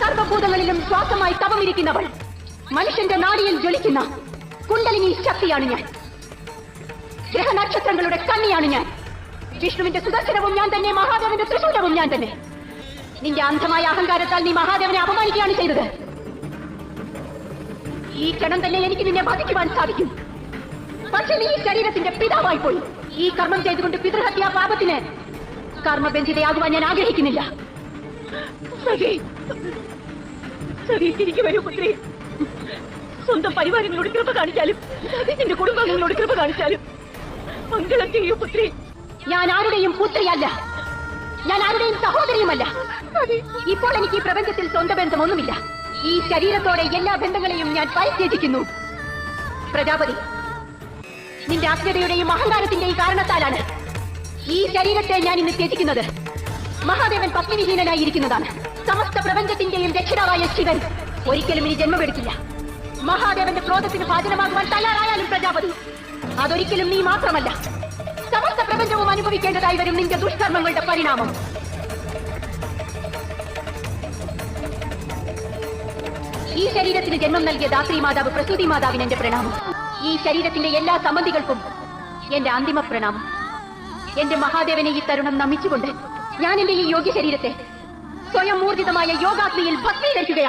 സർവഭൂതങ്ങളിലും ശ്വാസമായി തപമിരിക്കുന്നവൾ. മനുഷ്യന്റെ നാടിയിൽ ജ്വലിക്കുന്ന കുണ്ടലിനി ശക്തിയാണ് ഞാൻ. ഗ്രഹനക്ഷത്രങ്ങളുടെ കണ്ണിയാണ് ഞാൻ. വിഷ്ണുവിന്റെ സുദർശനവും ഞാൻ തന്നെ മഹാദേവന്റെ തൃശൂലവും ഞാൻ തന്നെ. നിന്റെ അന്ധമായ അഹങ്കാരത്താൽ നീ മഹാദേവനെ അപമാനിക്കുകയാണ് ചെയ്തത്. ഈ ക്ഷണം തന്നെ എനിക്ക് നിന്നെ വധിക്കുവാൻ സാധിക്കും. പക്ഷെ നീ ശരീരത്തിന്റെ പിതാവായി പോയി. ഈ കർമ്മം ചെയ്തുകൊണ്ട് പിതൃഹത്യാ പാപത്തിന് കർമ്മബന്ധിതയാകുവാൻ ഞാൻ ആഗ്രഹിക്കുന്നില്ല. സഖി സഖി തിരികെ വരൂ പുത്രി. സ്വന്തം പരിവാരങ്ങളോട് കൃപ കാണിച്ചാലും നിന്റെ കുടുംബാംഗങ്ങളോട് കൃപ കാണിച്ചാലും. മംഗളം ചെയ്യൂ പുത്രി. ഞാൻ ആരുടെയും പുത്രിയല്ല. ഞാൻ ആരുടെയും സഹോദരിയുമല്ല. ഇപ്പോൾ എനിക്ക് ഈ പ്രപഞ്ചത്തിൽ സ്വന്തം ബന്ധമൊന്നുമില്ല ഈ ശരീരത്തോടെ എല്ലാ ബന്ധങ്ങളെയും ഞാൻ പരിത്യജിക്കുന്നു. പ്രജാപതി നിന്റെ അജ്ഞതയുടെയും അഹങ്കാരത്തിന്റെയും കാരണത്താലാണ് ഈ ശരീരത്തെ ഞാൻ ഇന്ന് ത്യജിക്കുന്നത്. മഹാദേവൻ പത്നിവിഹീനനായിരിക്കുന്നതാണ്. സമസ്ത പ്രപഞ്ചത്തിന്റെയും രക്ഷിതാവായ ശിവൻ. ഒരിക്കലും ഇനി ജന്മമെടുക്കില്ല. മഹാദേവന്റെ ക്രോധത്തിന് ഭാജനമാകുവാൻ തയ്യാറായാലും പ്രജാപതി. അതൊരിക്കലും നീ മാത്രമല്ല. സമസ്ത പ്രപഞ്ചവും അനുഭവിക്കേണ്ടതായി വരും നിന്റെ ദുഷ്കർമ്മങ്ങളുടെ പരിണാമം. ഈ ശരീരത്തിന് ജന്മം നൽകിയ ദാത്രി മാതാവ് പ്രസൂതി മാതാവിന് എന്റെ പ്രണാമം. ഈ ശരീരത്തിന്റെ എല്ലാ സംബന്ധികൾക്കും എന്റെ അന്തിമ പ്രണാമം. എന്റെ മഹാദേവനെ ഈ തരുണം നമിച്ചുകൊണ്ട് ഞാൻ എന്റെ ഈ യോഗ്യ ശരീരത്തെ സ്വയം ഊർജിതമായ യോഗാഗ്നിയിൽ ഭക്തിയിലേക്കുകയാണ്